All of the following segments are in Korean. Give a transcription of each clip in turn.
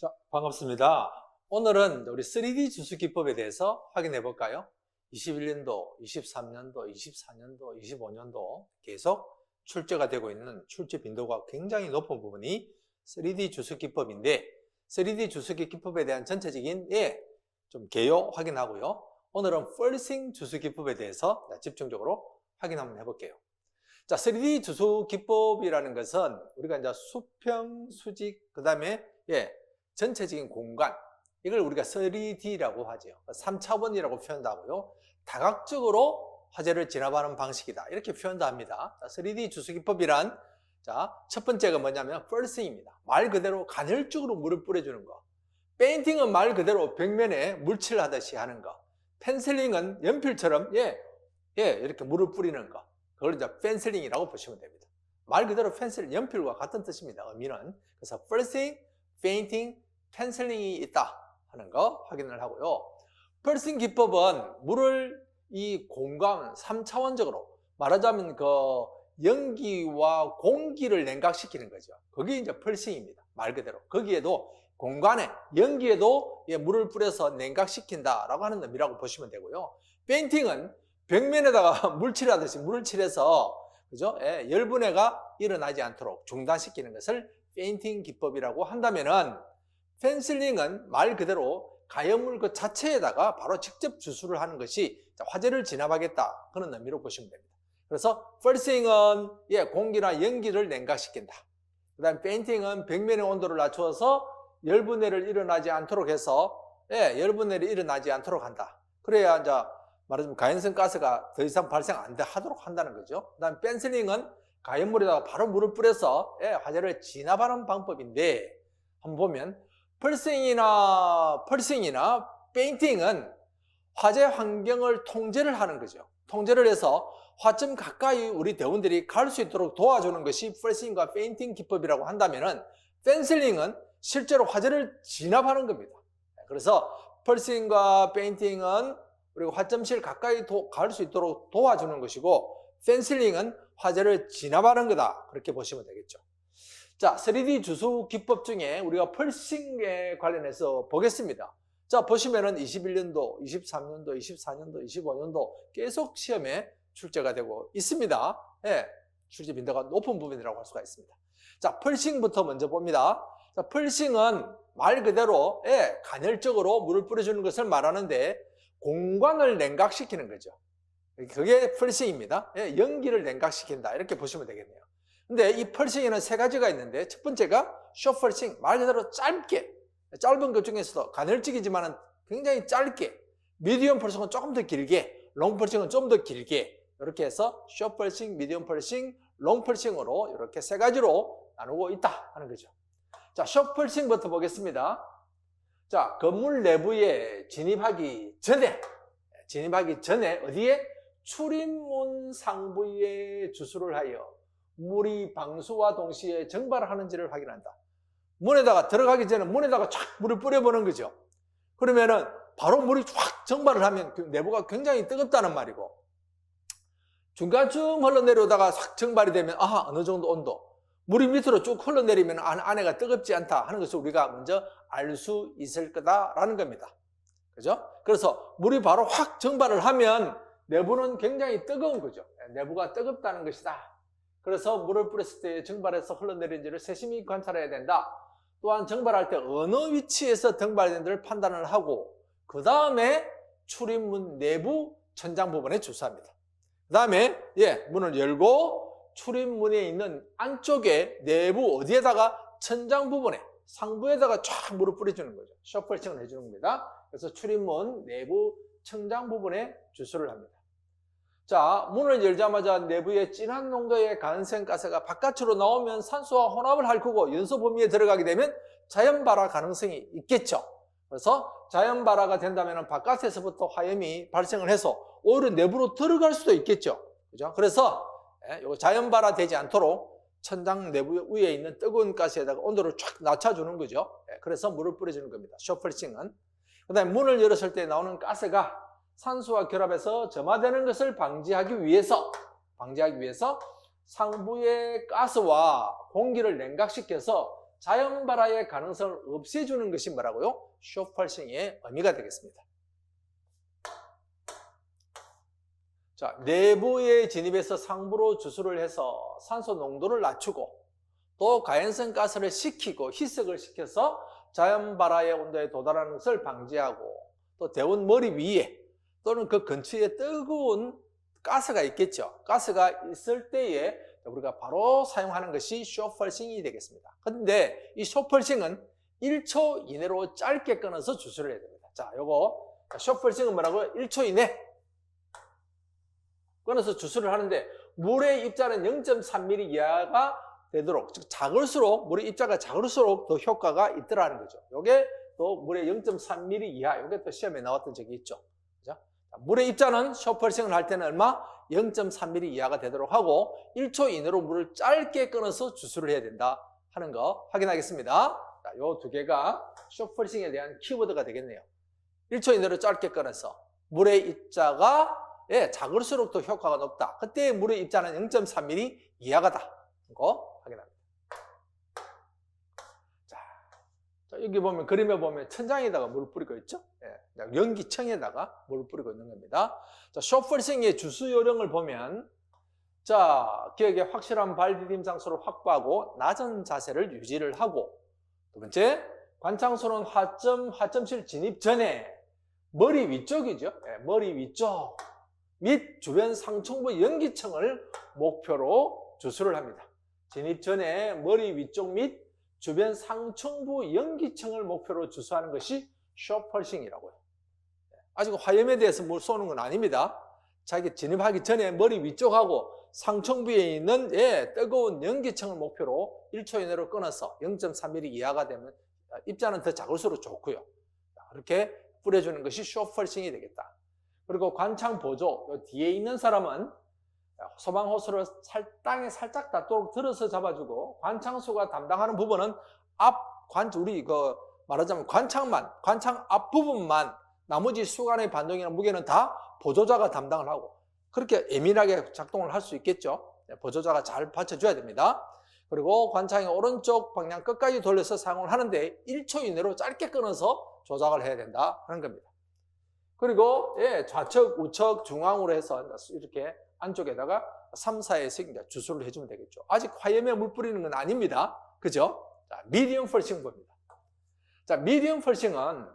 자, 반갑습니다. 오늘은 우리 3D 주수 기법에 대해서 확인해 볼까요? 21년도, 23년도, 24년도, 25년도 계속 출제가 되고 있는 출제 빈도가 굉장히 높은 부분이 3D 주수 기법인데 3D 주수기 기법에 대한 전체적인 예, 좀 개요 확인하고요. 오늘은 펄싱 주수 기법에 대해서 집중적으로 확인 한번 해볼게요. 자, 3D 주수 기법이라는 것은 우리가 이제 수평, 수직, 그 다음에 예, 전체적인 공간 이걸 우리가 3D라고 하죠. 3차원이라고 표현도 하고요. 다각적으로 화제를 진압하는 방식이다. 이렇게 표현도 합니다. 3D 주수기법이란 자, 첫 번째가 뭐냐면 펄싱입니다. 말 그대로 간헐적으로 물을 뿌려주는 거. 페인팅은 말 그대로 벽면에 물칠을 하듯이 하는 거. 펜슬링은 연필처럼 예, 예, 이렇게 물을 뿌리는 거. 그걸 이제 펜슬링이라고 보시면 됩니다. 말 그대로 펜슬, 연필과 같은 뜻입니다. 의미는. 그래서 펄싱, 페인팅, 펜슬링이 있다 하는 거 확인을 하고요. 펄싱 기법은 물을 이 공간 3차원적으로 말하자면 그 연기와 공기를 냉각시키는 거죠. 그게 이제 펄싱입니다. 말 그대로. 거기에도 공간에 연기에도 예, 물을 뿌려서 냉각시킨다라고 하는 의미라고 보시면 되고요. 페인팅은 벽면에다가 물칠하듯이 물을 칠해서 그죠? 예, 열분해가 일어나지 않도록 중단시키는 것을 페인팅 기법이라고 한다면은 펜슬링은 말 그대로 가연물 그 자체에다가 바로 직접 주술을 하는 것이 화재를 진압하겠다 그런 의미로 보시면 됩니다. 그래서 펄싱은 예, 공기나 연기를 냉각시킨다. 그 다음 페인팅은 벽면의 온도를 낮추어서 열분해를 일어나지 않도록 해서 예, 열분해를 일어나지 않도록 한다. 그래야 이제 말하자면 가연성 가스가 더 이상 발생 안돼 하도록 한다는 거죠. 그 다음 펜슬링은 가연물에다가 바로 물을 뿌려서 예, 화재를 진압하는 방법인데 한번 보면 펄싱이나 펄싱이나 페인팅은 화재 환경을 통제를 하는 거죠. 통제를 해서 화점 가까이 우리 대원들이 갈 수 있도록 도와주는 것이 펄싱과 페인팅 기법이라고 한다면은 펜슬링은 실제로 화재를 진압하는 겁니다. 그래서 펄싱과 페인팅은 우리가 화점실 가까이 갈 수 있도록 도와주는 것이고 펜슬링은 화재를 진압하는 거다. 그렇게 보시면 되겠죠. 자, 3D 주수 기법 중에 우리가 펄싱에 관련해서 보겠습니다. 자, 보시면은 21년도, 23년도, 24년도, 25년도 계속 시험에 출제가 되고 있습니다. 예, 출제 빈도가 높은 부분이라고 할 수가 있습니다. 자, 펄싱부터 먼저 봅니다. 자, 펄싱은 말 그대로 예, 간헐적으로 물을 뿌려주는 것을 말하는데 공간을 냉각시키는 거죠. 그게 펄싱입니다. 예, 연기를 냉각시킨다. 이렇게 보시면 되겠네요. 근데 이 펄싱에는 세 가지가 있는데 첫 번째가 쇼펄싱 말 그대로 짧게 짧은 것 중에서도 간헐적이지만 굉장히 짧게 미디엄 펄싱은 조금 더 길게 롱 펄싱은 좀 더 길게 이렇게 해서 쇼 펄싱, 미디엄 펄싱, 롱 펄싱으로 이렇게 세 가지로 나누고 있다 하는 거죠. 자, 쇼 펄싱부터 보겠습니다. 자, 건물 내부에 진입하기 전에 진입하기 전에 어디에 출입문 상부에 주수를 하여 물이 방수와 동시에 증발하는지를 확인한다. 문에다가 들어가기 전에 문에다가 쫙 물을 뿌려보는 거죠. 그러면은 바로 물이 쫙 증발을 하면 그 내부가 굉장히 뜨겁다는 말이고 중간쯤 흘러내려오다가 싹 증발이 되면 아하 어느 정도 온도 물이 밑으로 쭉 흘러내리면 안에가 뜨겁지 않다 하는 것을 우리가 먼저 알 수 있을 거다라는 겁니다. 그죠? 그래서 물이 바로 확 증발을 하면 내부는 굉장히 뜨거운 거죠. 내부가 뜨겁다는 것이다. 그래서 물을 뿌렸을 때 증발해서 흘러내린지를 세심히 관찰해야 된다. 또한 증발할 때 어느 위치에서 증발된지를 판단을 하고 그 다음에 출입문 내부 천장 부분에 주사합니다. 그 다음에 예 문을 열고 출입문에 있는 안쪽에 내부 어디에다가 천장 부분에 상부에다가 쫙 물을 뿌려주는 거죠. 셔플칭을 해주는 겁니다. 그래서 출입문 내부 천장 부분에 주수를 합니다. 자, 문을 열자마자 내부에 진한 농도의 간생가스가 바깥으로 나오면 산소와 혼합을 할 거고 연소 범위에 들어가게 되면 자연 발화 가능성이 있겠죠. 그래서 자연 발화가 된다면 바깥에서부터 화염이 발생을 해서 오히려 내부로 들어갈 수도 있겠죠. 그죠? 그래서 예, 자연 발화되지 않도록 천장 내부 위에 있는 뜨거운 가스에다가 온도를 쫙 낮춰주는 거죠. 예, 그래서 물을 뿌려주는 겁니다. 쇼플싱은. 그 다음에 문을 열었을 때 나오는 가스가 산소와 결합해서 점화되는 것을 방지하기 위해서 방지하기 위해서 상부의 가스와 공기를 냉각시켜서 자연 발화의 가능성을 없애주는 것이 뭐라고요? 쇼펄싱의 의미가 되겠습니다. 자, 내부에 진입해서 상부로 주수를 해서 산소 농도를 낮추고 또 가연성 가스를 식히고 희석을 시켜서 자연 발화의 온도에 도달하는 것을 방지하고 또 대원 머리 위에 또는 그 근처에 뜨거운 가스가 있겠죠. 가스가 있을 때에 우리가 바로 사용하는 것이 쇼펄싱이 되겠습니다. 근데 이 쇼펄싱은 1초 이내로 짧게 끊어서 주수를 해야 됩니다. 자, 요거 쇼펄싱은 뭐라고요? 1초 이내 끊어서 주수를 하는데 물의 입자는 0.3mm 이하가 되도록 즉 작을수록 물의 입자가 작을수록 더 효과가 있더라는 거죠. 요게 또 물의 0.3mm 이하 요게 또 시험에 나왔던 적이 있죠. 물의 입자는 쇼펄싱을 할 때는 얼마? 0.3mm 이하가 되도록 하고 1초 이내로 물을 짧게 끊어서 주수를 해야 된다 하는 거 확인하겠습니다. 자, 요두 개가 쇼펄싱에 대한 키워드가 되겠네요. 1초 이내로 짧게 끊어서 물의 입자가 예, 작을수록 더 효과가 높다. 그때 물의 입자는 0.3mm 이하가다. 이거 확인합니다. 자, 자, 여기 보면 그림에 보면 천장에다가 물을 뿌리고 있죠? 예, 연기청에다가 물을 뿌리고 있는 겁니다. 자, 쇼펄싱의 주수 요령을 보면 자, 기억에 확실한 발디딤 장소를 확보하고 낮은 자세를 유지를 하고 두 번째, 관창소는 화점, 화점실 진입 전에 머리 위쪽이죠. 예, 머리 위쪽 및 주변 상층부 연기층을 목표로 주수를 합니다. 진입 전에 머리 위쪽 및 주변 상층부 연기층을 목표로 주수하는 것이 쇼펄싱이라고요. 아직 화염에 대해서 뭘 쏘는 건 아닙니다. 자기 진입하기 전에 머리 위쪽하고 상층부에 있는 예, 뜨거운 연기층을 목표로 1초 이내로 끊어서 0.3mm 이하가 되면 입자는 더 작을수록 좋고요. 그렇게 뿌려주는 것이 쇼펄싱이 되겠다. 그리고 관창 보조, 요 뒤에 있는 사람은 소방 호스를 살, 땅에 살짝 닿도록 들어서 잡아주고 관창수가 담당하는 부분은 앞 관, 우리 그 말하자면 관창만, 관창 앞 부분만 나머지 수간의 반동이나 무게는 다 보조자가 담당을 하고 그렇게 예민하게 작동을 할 수 있겠죠. 네, 보조자가 잘 받쳐줘야 됩니다. 그리고 관창의 오른쪽 방향 끝까지 돌려서 사용을 하는데 1초 이내로 짧게 끊어서 조작을 해야 된다 하는 겁니다. 그리고 예, 좌측, 우측, 중앙으로 해서 이렇게 안쪽에다가 3, 4에서 이제 주수를 해주면 되겠죠. 아직 화염에 물 뿌리는 건 아닙니다. 그죠? 자, 미디엄 펄싱법입니다. 자, 미디엄 펄싱은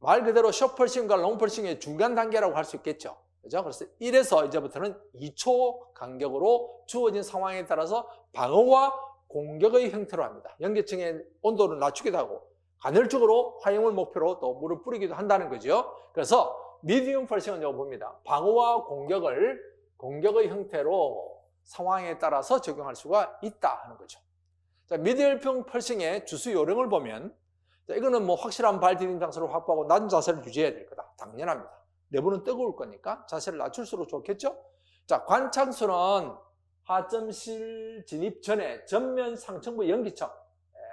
말 그대로 숏펄싱과 롱펄싱의 중간 단계라고 할 수 있겠죠. 그죠? 그래서 1에서 이제부터는 2초 간격으로 주어진 상황에 따라서 방어와 공격의 형태로 합니다. 연계층의 온도를 낮추기도 하고 간헐적으로 화염을 목표로 또 물을 뿌리기도 한다는 거죠. 그래서 미디움 펄싱은 이거 봅니다. 방어와 공격을 공격의 형태로 상황에 따라서 적용할 수가 있다 하는 거죠. 자, 미디얼평 펄싱의 주수 요령을 보면 자, 이거는 뭐 확실한 발 디딤 장소를 확보하고 낮은 자세를 유지해야 될 거다. 당연합니다. 내부는 뜨거울 거니까 자세를 낮출수록 좋겠죠? 자, 관창수는 하점실 진입 전에 전면 상층부 연기청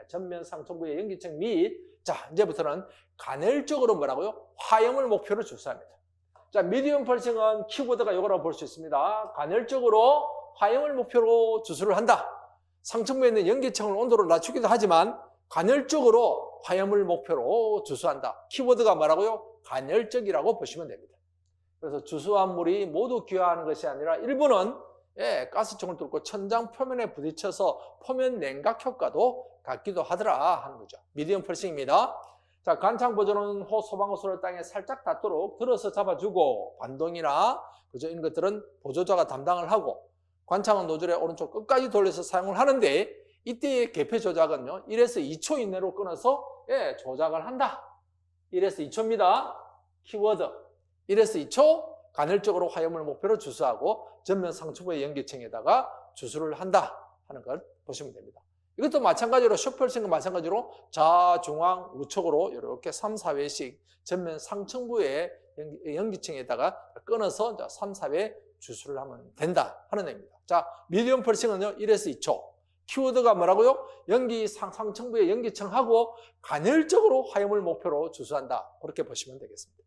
전면 상층부의 연기층 및, 자, 이제부터는 간헐적으로 뭐라고요? 화염을 목표로 주사합니다. 자, 미디엄 펄싱은 키보드가 이거라고 볼 수 있습니다. 간헐적으로 화염을 목표로 주수를 한다. 상층부에 있는 연기층을 온도를 낮추기도 하지만 간헐적으로 화염을 목표로 주수한다. 키보드가 뭐라고요? 간헐적이라고 보시면 됩니다. 그래서 주수한 물이 모두 기화하는 것이 아니라 일부는 예, 가스총을 뚫고 천장 표면에 부딪혀서 표면 냉각 효과도 갖기도 하더라 하는 거죠. 미디엄 펄싱입니다. 자, 관창 보조는 호 소방호수를 땅에 살짝 닿도록 들어서 잡아주고 반동이나 그죠 이런 것들은 보조자가 담당을 하고 관창은 노즐의 오른쪽 끝까지 돌려서 사용을 하는데 이때의 개폐 조작은요 1에서 2초 이내로 끊어서 예, 조작을 한다. 1에서 2초입니다. 키워드 1에서 2초 간헐적으로 화염을 목표로 주수하고 전면 상처부의 연기층에다가 주수를 한다 하는 걸 보시면 됩니다. 이것도 마찬가지로 쇼펠싱과 마찬가지로 좌 중앙 우측으로 이렇게 3, 4회씩 전면 상층부의 연기층에다가 끊어서 3, 4회 주수를 하면 된다 하는 의미입니다. 자, 미디엄 펄싱은요 1에서 2초. 키워드가 뭐라고요? 연기 상, 상층부의 연기층하고 간헐적으로 화염을 목표로 주수한다. 그렇게 보시면 되겠습니다.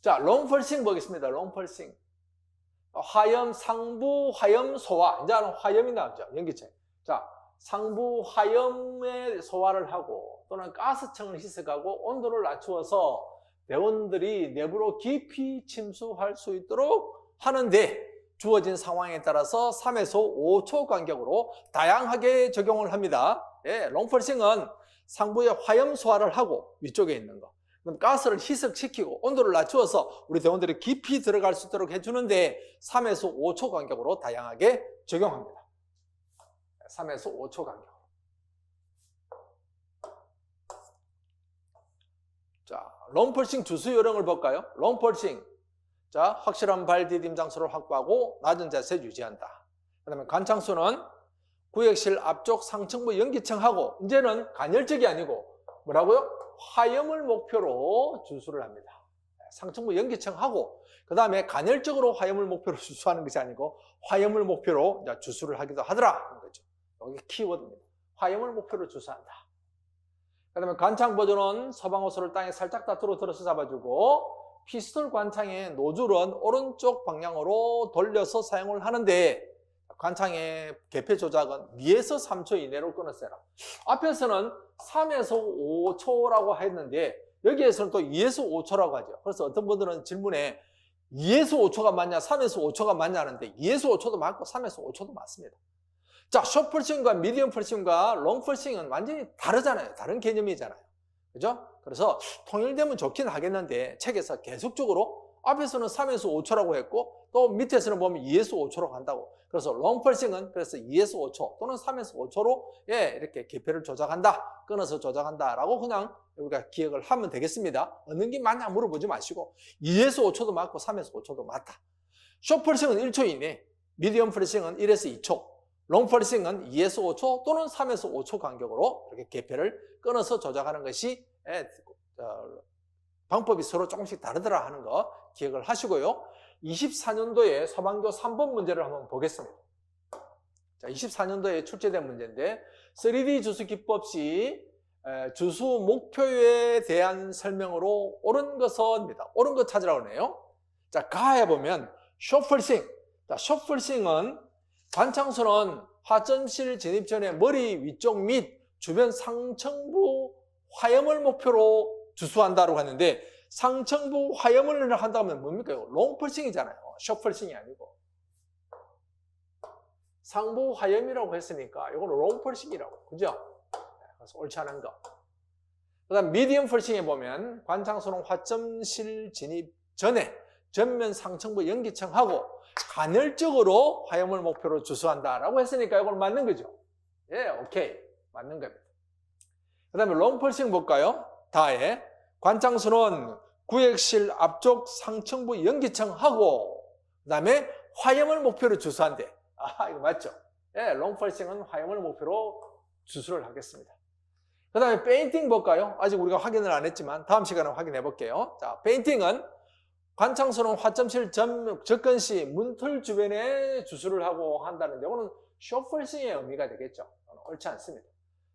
자, 롱 펄싱 보겠습니다. 롱 펄싱. 화염 상부 화염 소화. 이제는 화염이 나오죠. 연기체. 자, 상부 화염에 소화를 하고 또는 가스층을 희석하고 온도를 낮추어서 대원들이 내부로 깊이 침수할 수 있도록 하는데 주어진 상황에 따라서 3에서 5초 간격으로 다양하게 적용을 합니다. 예, 롱펄싱은 상부에 화염 소화를 하고 위쪽에 있는 거. 그럼 가스를 희석시키고 온도를 낮추어서 우리 대원들이 깊이 들어갈 수 있도록 해주는데 3에서 5초 간격으로 다양하게 적용합니다. 3에서 5초 간격. 자, 롱펄싱 주수 요령을 볼까요? 롱펄싱. 자, 확실한 발 디딤 장소를 확보하고 낮은 자세 유지한다. 그 다음에 관창수는 구역실 앞쪽 상층부 연기층하고 이제는 간헐적이 아니고 뭐라고요? 화염을 목표로 주수를 합니다. 상층부 연기층하고 그 다음에 간헐적으로 화염을 목표로 주수하는 것이 아니고 화염을 목표로 주수를 하기도 하더라 하는 거죠. 여기 키워드입니다. 화염을 목표로 주수한다. 그 다음에 관창 버전은 서방 호수를 땅에 살짝 다투로 들어서 잡아주고 피스톨 관창의 노즐은 오른쪽 방향으로 돌려서 사용을 하는데 관창의 개폐 조작은 2에서 3초 이내로 끊었어요. 앞에서는 3에서 5초라고 했는데 여기에서는 또 2에서 5초라고 하죠. 그래서 어떤 분들은 질문에 2에서 5초가 맞냐, 3에서 5초가 맞냐 하는데 2에서 5초도 맞고 3에서 5초도 맞습니다. 자, 숏펄싱과 미디엄 펄싱과 롱 펄싱은 완전히 다르잖아요. 다른 개념이잖아요. 그죠? 그래서 통일되면 좋긴 하겠는데 책에서 계속적으로 앞에서는 3에서 5초라고 했고 또 밑에서는 보면 2에서 5초로 간다고. 그래서 롱펄싱은 그래서 2에서 5초 또는 3에서 5초로 예, 이렇게 개폐를 조작한다. 끊어서 조작한다라고 그냥 우리가 기억을 하면 되겠습니다. 어느 게 맞냐 물어보지 마시고 2에서 5초도 맞고 3에서 5초도 맞다. 숏펄싱은 1초 이내, 미디엄 펄싱은 1에서 2초, 롱펄싱은 2에서 5초 또는 3에서 5초 간격으로 이렇게 개폐를 끊어서 조작하는 것이 예, 어, 방법이 서로 조금씩 다르더라 하는 거 기억을 하시고요. 24년도에 서방교 3번 문제를 한번 보겠습니다. 자, 24년도에 출제된 문제인데 3D 주수 기법시 에, 주수 목표에 대한 설명으로 옳은 것은입니다. 옳은 것 찾으라고 하네요. 자, 가해 보면 쇼플싱. 자, 쇼플싱은 관창소는 화전실 진입 전에 머리 위쪽 및 주변 상층부 화염을 목표로 주수한다고 하는데 상층부 화염을 한다면 뭡니까? 롱펄싱이잖아요. 숏펄싱이 아니고. 상부 화염이라고 했으니까 이건 롱펄싱이라고. 그죠? 그래서 옳지 않은 거. 그 다음 미디엄 펄싱에 보면 관창소는 화점실 진입 전에 전면 상층부 연기층하고 간헐적으로 화염을 목표로 주수한다라고 했으니까 이걸 맞는 거죠. 예, 오케이. 맞는 겁니다. 그 다음에 롱펄싱 볼까요? 다에 관창수는 구역실 앞쪽 상층부 연기층하고 그 다음에 화염을 목표로 주수한대. 아, 이거 맞죠? 예, 롱펄싱은 화염을 목표로 주수를 하겠습니다. 그 다음에 페인팅 볼까요? 아직 우리가 확인을 안 했지만 다음 시간에 확인해 볼게요. 자, 페인팅은 관창소는 화점실 점, 접근 시 문틀 주변에 주수를 하고 한다는 경우는 쇼펄싱의 의미가 되겠죠. 옳지 않습니다.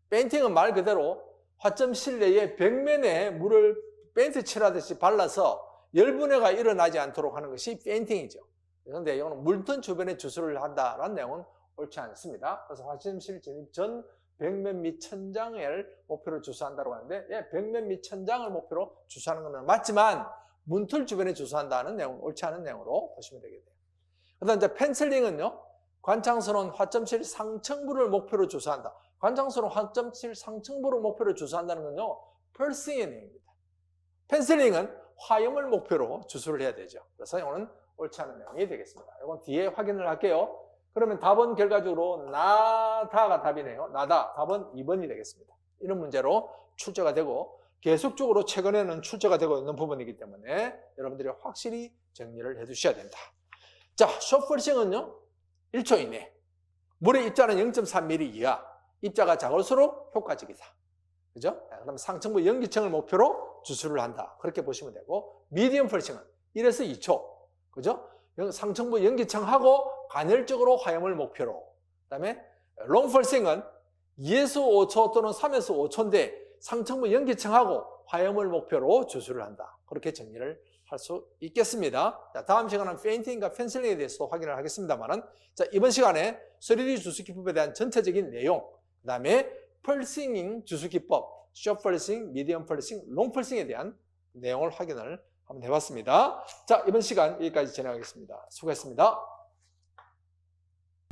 페인팅은 말 그대로 화점 실내에 벽면에 물을 페인트 칠하듯이 발라서 열분해가 일어나지 않도록 하는 것이 페인팅이죠. 그런데 이거는 물턴 주변에 주수를 한다라는 내용은 옳지 않습니다. 그래서 화점실 진입 전 벽면 및 천장을 목표로 주수한다고 하는데 예, 벽면 및 천장을 목표로 주수하는 것은 맞지만 문틀 주변에 주수한다는 내용 옳지 않은 내용으로 보시면 되겠네요. 그다음 이제 펜슬링은요. 관창선은 화점실 상층부를 목표로 주수한다. 관창선은 화점실 상층부를 목표로 주수한다는 건요. 펄싱의 내용입니다. 펜슬링은 화염을 목표로 주수를 해야 되죠. 그래서 이거는 옳지 않은 내용이 되겠습니다. 이건 뒤에 확인을 할게요. 그러면 답은 결과적으로 나다가 답이네요. 나다. 답은 2번이 되겠습니다. 이런 문제로 출제가 되고 계속적으로 최근에는 출제가 되고 있는 부분이기 때문에 여러분들이 확실히 정리를 해 두셔야 된다. 자, 숏펄싱은요. 1초 이내. 물의 입자는 0.3mm 이하. 입자가 작을수록 효과적이다. 그죠? 그 다음에 상층부 연기층을 목표로 주수를 한다. 그렇게 보시면 되고, 미디엄 펄싱은 1에서 2초. 그죠? 상층부 연기층하고 간헐적으로 화염을 목표로. 그 다음에 롱 펄싱은 2에서 5초 또는 3에서 5초인데 상층부 연기층하고 화염을 목표로 주수를 한다. 그렇게 정리를 할 수 있겠습니다. 자, 다음 시간은 페인팅과 펜슬링에 대해서 확인을 하겠습니다만은 자, 이번 시간에 3D 주수 기법에 대한 전체적인 내용, 그 다음에 펄싱잉 주수 기법, 숏 펄싱, 미디엄 펄싱, 롱 펄싱에 대한 내용을 확인을 한번 해봤습니다. 자, 이번 시간 여기까지 진행하겠습니다. 수고했습니다.